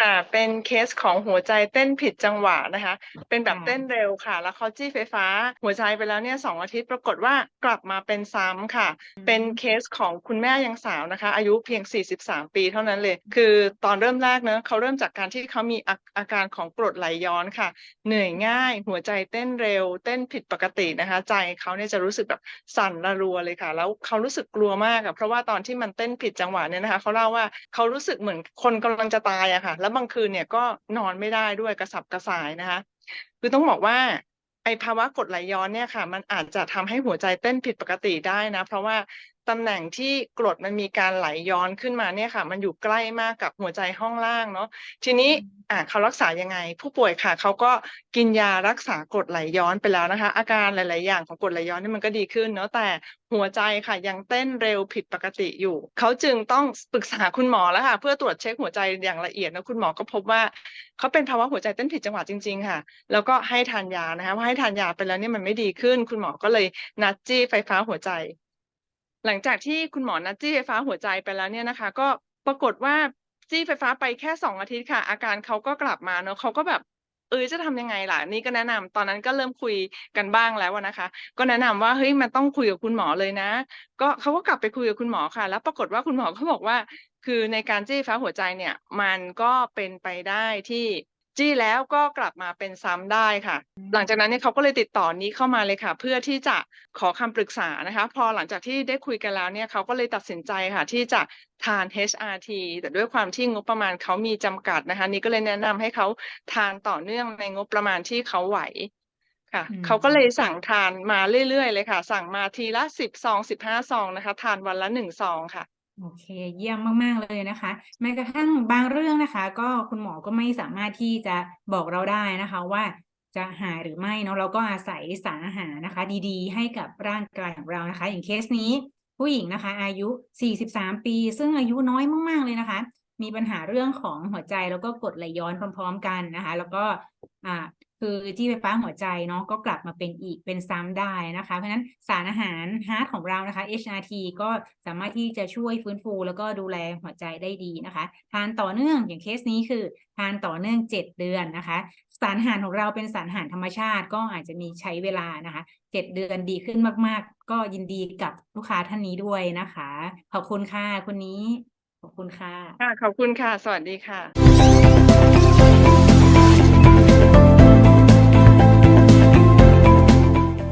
ค่ะ เป็นเคสของหัวใจเต้นผิดจังหวะนะคะ เป็นแบบค่ะเต้นเร็วค่ะ แล้วเขาจี้ไฟฟ้า หัวใจไปแล้วเนี่ย2อาทิตย์ปรากฏว่ากลับมาเป็นซ้ำค่ะ เป็นเคสของคุณแม่ยังสาวนะคะ อายุเพียง 43 ปีเท่านั้นเลย คือตอนเริ่มแรกเนาะเขาเริ่มจากการที่เขามีอาอาการของกรดไหลย้อนค่ะ เหนื่อยง่าย หัวใจเต้นเร็ว เต้นผิดปกตินะคะ ใจเขาเนี่ยจะรู้สึกแบบสั่นระรัวเลยค่ะ แล้วเขารู้สึกกลัวมากอะเพราะว่าตอนที่มันเต้นผิดจังหวะเนี่ยนะคะเขาเล่าว่าเขารู้สึกเหมือนคนกำลังจะตายอะค่ะแล้วบางคืนเนี่ยก็นอนไม่ได้ด้วยกระสับกระส่ายนะคะ คือต้องบอกว่า ไอ้ภาวะกรดไหลย้อนเนี่ยค่ะ มันอาจจะทำให้หัวใจเต้นผิดปกติได้นะ เพราะว่าตำแหน่งที่กรดมันมีการไหลย้อนขึ้นมาเนี่ยค่ะ มันอยู่ใกล้มากกับหัวใจห้องล่างเนาะทีนี้อ่าเขารักษายังไง?ผู้ป่วยค่ะเขาก็กินยารักษากรดไหลย้อนไปแล้วนะคะ อาการหลาย ๆ อย่างของกรดไหลย้อนเนี่ยมันก็ดีขึ้นเนาะแต่หัวใจค่ะยังเต้นเร็วผิดปกติอยู่ เขาจึงต้องสปรึกษาคุณหมอแล้วค่ะ เพื่อตรวจเช็กหัวใจอย่างละเอียดแล้วคุณหมอก็พบว่า เขาเป็นภาวะหัวใจเต้นผิดจังหวะจริง ๆ ค่ะ แล้วก็ให้ทานยานะคะพอให้ทานยาไปแล้วเนี่ยมันไม่ดีขึ้น คุณหมอก็เลยนัดจี้ไฟฟ้าหัวใจ หลังจากที่คุณหมอนัดจี้ไฟฟ้าหัวใจไปแล้วเนี่ยนะคะ ก็ปรากฏว่าจี้ไฟฟ้าไปแค่2องอาทิตย์ค่ะ อาการเขาก็กลับมาเนาะเขาก็แบบเออจะทำยังไงล่ะ?นี่ก็แนะนำตอนนั้นก็เริ่มคุยกันบ้างแล้วนะคะ ก็แนะนำว่าเฮ้ยมันต้องคุยกับคุณหมอเลยนะ ก็เขาก็กลับไปคุยกับคุณหมอค่ะ แล้วปรากฏว่าคุณหมอก็บอกว่า คือในการจี้ไฟฟ้าหัวใจเนี่ย มันก็เป็นไปได้ที่จี้แล้วก็กลับมาเป็นซ้ำได้ค่ะ หลังจากนั้นเนี่ยเขาก็เลยติดต่อนี้เข้ามาเลยค่ะ เพื่อที่จะขอคำปรึกษานะคะ พอหลังจากที่ได้คุยกันแล้วเนี่ยเขาก็เลยตัดสินใจค่ะ ที่จะทาน HRT แต่ด้วยความที่งบประมาณเขามีจำกัดนะคะ นี่ก็เลยแนะนำให้เขาทานต่อเนื่องในงบประมาณที่เขาไหวค่ะอืมเขาก็เลยสั่งทานมาเรื่อยๆเลยค่ะ สั่งมาทีละ10ซอง15ซองนะคะ ทานวันละ1ซองค่ะ โอเค เยี่ยมมาก ๆ เลยนะคะ แม้กระทั่งบางเรื่องนะคะ ก็คุณหมอก็ไม่สามารถที่จะบอกเราได้นะคะ ว่าจะหายหรือไม่เนาะเราก็อาศัยสารอาหารนะคะ ดีๆ ให้กับร่างกายของเรานะคะ อย่างเคสนี้ผู้หญิงนะคะ อายุ 43 ปี ซึ่งอายุน้อยมากๆเลยนะคะ มีปัญหาเรื่องของหัวใจแล้วก็กดไหลย้อนพร้อม ๆ กันนะคะ แล้วก็อ่า คือจี้ไฟฟ้าหัวใจเนาะก็กลับมาเป็นอีกเป็นซ้ำได้นะคะ เพราะฉะนั้นสารอาหารฮาร์ตของเรานะคะ HRT ก็สามารถที่จะช่วยฟื้นฟู แล้วก็ดูแลหัวใจได้ดีนะคะ ทานต่อเนื่องอย่างเคสนี้คือ ทานต่อเนื่อง 7 เดือนนะคะ สารอาหารของเราเป็นสารอาหารธรรมชาติก็อาจจะมีใช้เวลานะคะ7เดือนดีขึ้นมาก ๆ ก็ยินดีกับลูกค้าท่านนี้ด้วยนะคะ ขอบคุณค่ะคุณนี้ ขอบคุณค่ะ ค่ะ ขอบคุณค่ะ สวัสดีค่ะ